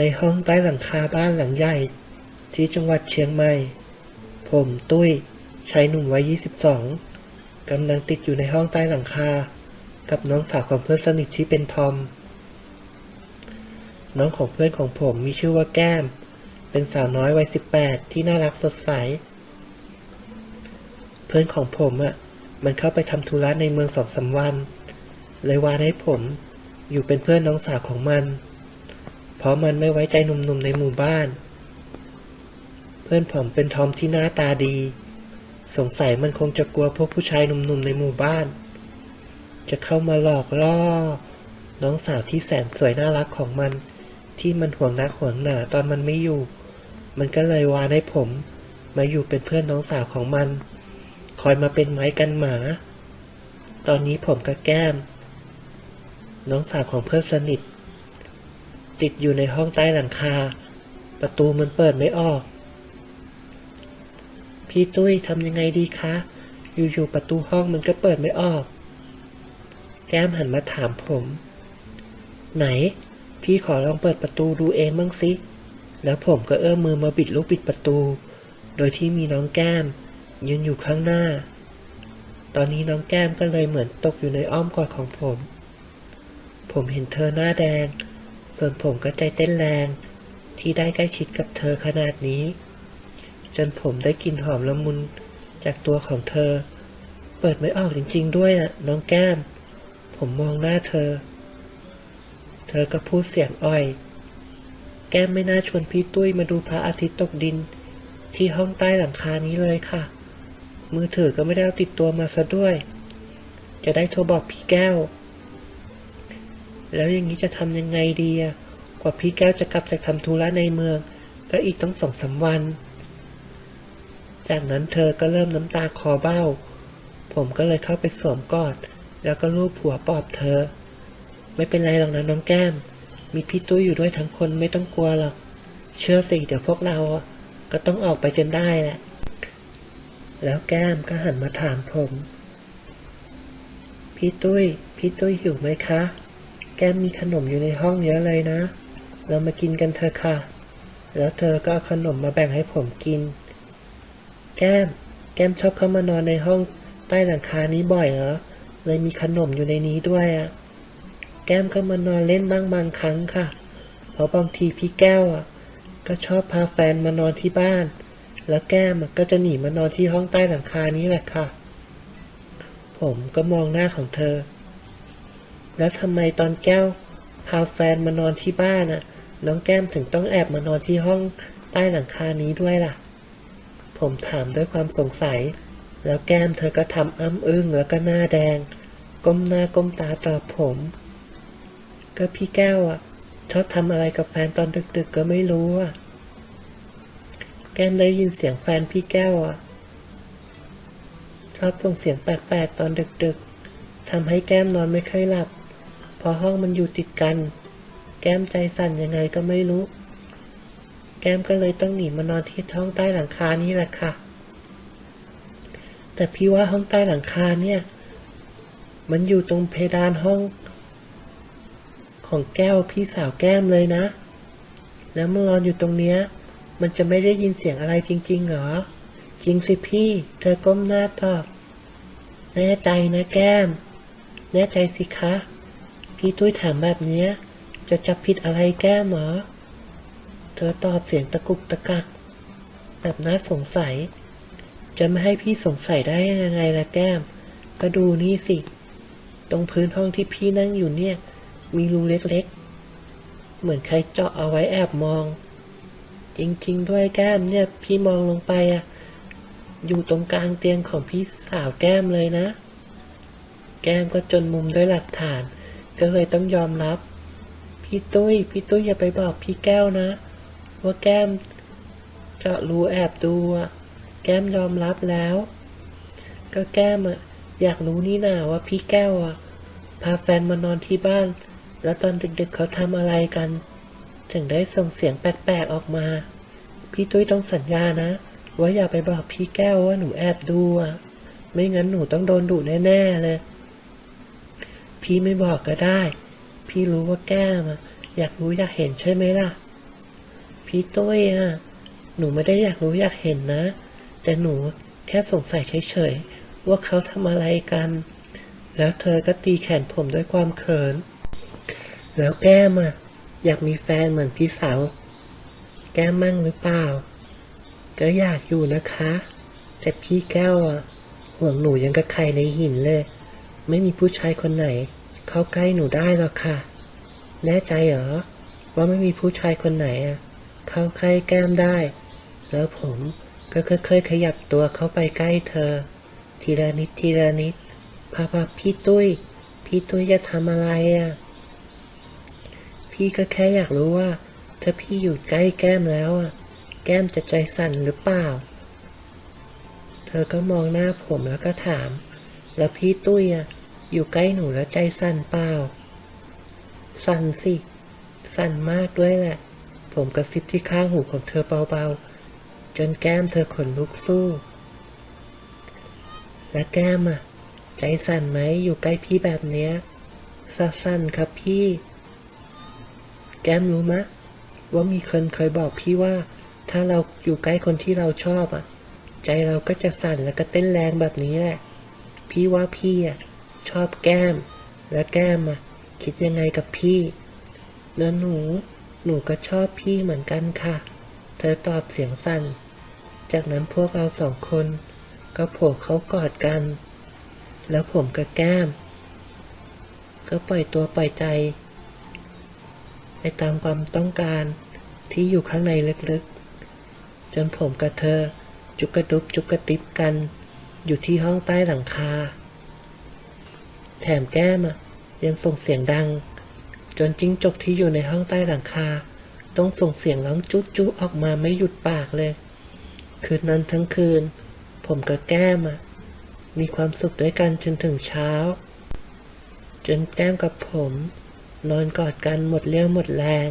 ในห้องใต้หลังคาบ้านหลังใหญ่ ที่จังหวัดเชียงใหม่ ผมตุ้ยชายหนุ่มวัย 22 กำลังติดอยู่ในห้องใต้หลังคา กับน้องสาวของเพื่อนสนิทที่เป็นทอม น้องของเพื่อนของผมมีชื่อว่าแก้ม เป็นสาวน้อยวัย 18 ที่น่ารักสดใส เพื่อนของผมอะ่ะ มันเข้าไปทำธุระในเมืองสองสามวัน เลยวานให้ผมอยู่เป็นเพื่อนน้องสาวของมัน เพราะมันไม่ไว้ใจหนุ่มๆในหมู่บ้าน เพื่อนผมเป็นทอมที่หน้าตาดี สงสัยมันคงจะกลัวพวกผู้ชายหนุ่มๆในหมู่บ้าน จะเข้ามาหลอกล่อ น้องสาวที่แสนสวยน่ารักของมัน ที่มันห่วงนักห่วงหนาตอนมันไม่อยู่ มันก็เลยวานให้ผม มาอยู่เป็นเพื่อนน้องสาวของมัน คอยมาเป็นไม้กันหมา ตอนนี้ผมกับแก้ม น้องสาวของเพื่อนสนิท ติดอยู่ในห้องใต้หลังคา ประตูมันเปิดไม่ออก พี่ตุ้ยทำยังไงดีคะ อยู่ๆประตูห้องมันก็เปิดไม่ออก แก้มหันมาถามผม ไหน พี่ขอลองเปิดประตูดูเองบ้างสิ แล้วผมก็เอื้อมมือมาบิดลูกบิดประตู โดยที่มีน้องแก้ม ยืนอยู่ข้างหน้า ตอนนี้น้องแก้มก็เลยเหมือนตกอยู่ในอ้อมกอดของผม ผมเห็นเธอหน้าแดง ส่วนผมก็ใจเต้นแรงที่ได้ใกล้ชิดกับเธอขนาดนี้ จนผมได้กลิ่นหอมละมุนจากตัวของเธอ เปิดไม่ออกจริง ๆ ด้วยอะน้องแก้ม ผมมองหน้าเธอ เธอก็พูดเสียงอ่อย แก้มไม่น่าชวนพี่ตุ้ยมาดูพระอาทิตย์ตกดิน ที่ห้องใต้หลังคานี้เลยค่ะ มือถือก็ไม่ได้เอาติดตัวมาซะด้วย จะได้โทรบอกพี่แก้ว แล้วอย่างนี้จะทำยังไงดีอะกว่าพี่แก้วจะกลับจากทำธุระในเมือง ก็อีกต้องสองสามวัน จากนั้นเธอก็เริ่มน้ำตาคอเบ้า ผมก็เลยเข้าไปสวมกอด แล้วก็ลูบหัวปลอบเธอ ไม่เป็นไรหรอกนะน้องแก้ม มีพี่ตุ้ยอยู่ด้วยทั้งคนไม่ต้องกลัวหรอก เชื่อสิเดี๋ยวพวกเราก็ต้องออกไปจนได้แหละ แล้วแก้มก็หันมาถามผม พี่ตุ้ย พี่ตุ้ยหิวไหมคะ แก้มมีขนมอยู่ในห้องเยอะเลยนะ เรามากินกันเถอะค่ะ แล้วเธอก็เอาขนมมาแบ่งให้ผมกิน แก้ม แก้มชอบเข้ามานอนในห้องใต้หลังคานี้บ่อยเหรอ เลยมีขนมอยู่ในนี้ด้วยอะ่ะ แก้มก็มานอนเล่นบ้างบางครั้งค่ะ เพราะบางทีพี่แก้วอะ ก็ชอบพาแฟนมานอนที่บ้าน แล้วแก้มก็จะหนีมานอนที่ห้องใต้หลังคานี้แหละค่ะ ผมก็มองหน้าของเธอ แล้วทำไมตอนแก้วพาแฟนมานอนที่บ้านอะ น้องแก้มถึงต้องแอบมานอนที่ห้องใต้หลังคานี้ด้วยล่ะ ผมถามด้วยความสงสัย แล้วแก้มเธอก็ทำอ้ำอึ้งแล้วก็หน้าแดง ก้มหน้าก้มตาตอบผม ก็พี่แก้วอะ ชอบทำอะไรกับแฟนตอนดึกๆก็ไม่รู้อะ แก้มได้ยินเสียงแฟนพี่แก้วอะ ชอบส่งเสียงแปลกๆตอนดึกๆทำให้แก้มนอนไม่ค่อยหลับ เพราะห้องมันอยู่ติดกัน แก้มใจสั่นยังไงก็ไม่รู้ แก้มก็เลยต้องหนีมานอนที่ห้องใต้หลังคานี่แหละค่ะ แต่พี่ว่าห้องใต้หลังคาเนี่ย มันอยู่ตรงเพดานห้อง ของแก้วพี่สาวแก้มเลยนะ แล้วมันนอนอยู่ตรงเนี้ย มันจะไม่ได้ยินเสียงอะไรจริง ๆ เหรอ จริงสิพี่ เธอก้มหน้าตอบ แน่ใจนะแก้ม แน่ใจสิคะ พี่ตุ้ยถามแบบเนี้ย จะจับผิดอะไรแก้มเหรอ เธอตอบเสียงตะกุกตะกักแบบน่าสงสัย จะไม่ให้พี่สงสัยได้ยังไงล่ะแก้ม ก็ดูนี่สิ ตรงพื้นห้องที่พี่นั่งอยู่เนี่ย มีรูเล็กๆ เหมือนใครเจาะเอาไว้แอบมอง จริงๆ ด้วยแก้มเนี่ย พี่มองลงไปอะอยู่ตรงกลางเตียงของพี่สาวแก้มเลยนะ แก้มก็จนมุมด้วยหลักฐาน ก็เลยต้องยอมรับ พี่ตุ้ย พี่ตุ้ยอย่าไปบอกพี่แก้วนะ ว่าแก้มจะรู้แอบดูอะแก้มยอมรับแล้ว ก็แก้มอะอยากรู้นี่นาว่าพี่แก้วอะพาแฟนมานอนที่บ้าน แล้วตอนดึกๆเขาทำอะไรกัน ถึงได้ส่งเสียงแปลกๆออกมา พี่ตุ้ยต้องสัญญานะว่าอย่าไปบอกพี่แก้วว่าหนูแอบดูอะไม่งั้นหนูต้องโดนดุแน่ๆเลย พี่ไม่บอกก็ได้ พี่รู้ว่าแก้มอะอยากรู้อยากเห็นใช่ไหมล่ะ พี่ตุ้ยอะ หนูไม่ได้อยากรู้อยากเห็นนะ แต่หนูแค่สงสัยเฉยๆ ว่าเขาทำอะไรกัน แล้วเธอก็ตีแขนผมด้วยความเขิน แล้วแก้มอะ อยากมีแฟนเหมือนพี่สาว แก้มมั่งหรือเปล่า ก็อยากอยู่นะคะ แต่พี่แก้วอะห่วงหนูยังกับไข่ในหินเลย ไม่มีผู้ชายคนไหน เข้าใกล้หนูได้หรอกค่ะ แน่ใจเหรอ ว่าไม่มีผู้ชายคนไหนอะ เข้าใกล้แก้มได้ แล้วผมก็ค่อยๆขยับตัวเข้าไปใกล้เธอ ทีละนิดทีละนิดพาพาพี่ตุ้ย พี่ตุ้ยจะทำอะไรอะ พี่ก็แค่อยากรู้ว่า ถ้าพี่อยู่ใกล้แก้มแล้วอะ แก้มจะใจสั่นหรือเปล่า เธอก็มองหน้าผมแล้วก็ถาม แล้วพี่ตุ้ยอะ อยู่ใกล้หนูแล้วใจสั่นเปล่า สั่นสิ สั่นมากด้วยแหละ ผมกระซิบที่ข้างหูของเธอเบาๆ จนแก้มเธอขนลุกสู้ และแก้มอะใจสั่นไหมอยู่ใกล้พี่แบบเนี้ยสั่นครับพี่ แก้มรู้มะ ว่ามีคนเคยบอกพี่ว่า ถ้าเราอยู่ใกล้คนที่เราชอบอะใจเราก็จะสั่นแล้วก็เต้นแรงแบบนี้แหละ พี่ว่าพี่อะ ชอบแก้ม และแก้มอะคิดยังไงกับพี่ แล้วหนู หนูก็ชอบพี่เหมือนกันค่ะ เธอตอบเสียงสั่น จากนั้นพวกเราสองคน ก็โผล่เขากอดกัน แล้วผมกับแก้ม ก็ปล่อยตัวปล่อยใจ ไปตามความต้องการที่อยู่ข้างในลึกๆ จนผมกับเธอจุกกระดุบจุกกระติบกัน อยู่ที่ห้องใต้หลังคา แถมแก้มยังส่งเสียงดัง จนจิ้งจกที่อยู่ในห้องใต้หลังคา ต้องส่งเสียงร้องจุ๊จุ๊ออกมาไม่หยุดปากเลย คืนนั้นทั้งคืน ผมกับแก้มมีความสุขด้วยกันจนถึงเช้า จนแก้มกับผม นอนกอดกันหมดเรี่ยวหมดแรง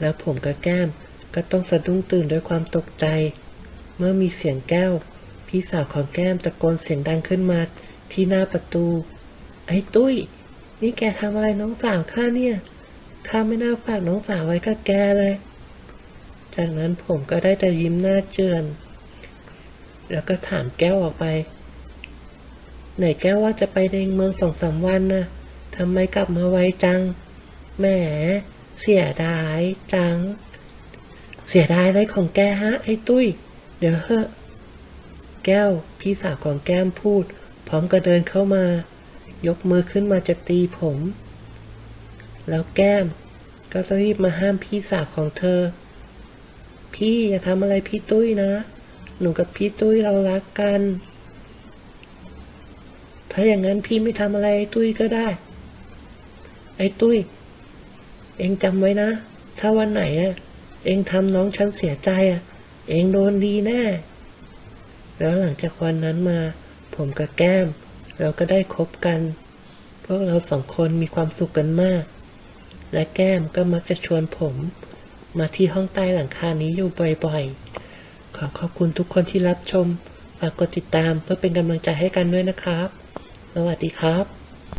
แล้วผมกับแก้มก็ต้องสะดุ้งตื่นด้วยความตกใจ เมื่อมีเสียงแก้ว พี่สาวของแก้มตะโกนเสียงดังขึ้นมา ที่หน้าประตู ไอ้ตุ้ย นี่แกทำอะไรน้องสาวข้าเนี่ยข้าไม่น่าฝากน้องสาวไว้กับแกเลย จากนั้นผมก็ได้แต่ยิ้มหน้าเจือน แล้วก็ถามแก้วออกไป ไหนแก้วว่าจะไปในเมืองสองสามวันนะทำไมกลับมาไวจัง แหม เสียดายจัง เสียดายอะไรของแกฮะ ไอ้ตุ้ย เดี๋ยวเถอะแก้ว พี่สาวของแก้มพูด พร้อมกับเดินเข้ามา ยกมือขึ้นมาจะตีผม แล้วแก้มก็รีบมาห้ามพี่สาวของเธอ พี่อย่าทำอะไรพี่ตุ้ยนะ หนูกับพี่ตุ้ยเรารักกัน ถ้าอย่างนั้นพี่ไม่ทำอะไรไอ้ตุ้ยก็ได้ ไอ้ตุ้ย เองจำไว้นะ ถ้าวันไหนอะเองทำน้องฉันเสียใจอะเองโดนดีแน่ แล้วหลังจากวันนั้นมา ผมกับแก้ม เราก็ได้คบกัน พวกเราสองคนมีความสุขกันมาก และแก้มก็มักจะชวนผม มาที่ห้องใต้หลังคานี้อยู่บ่อยๆ ขอขอบคุณทุกคนที่รับชม ฝากกดติดตามเพื่อเป็นกำลังใจให้กันด้วยนะครับ สวัสดีครับ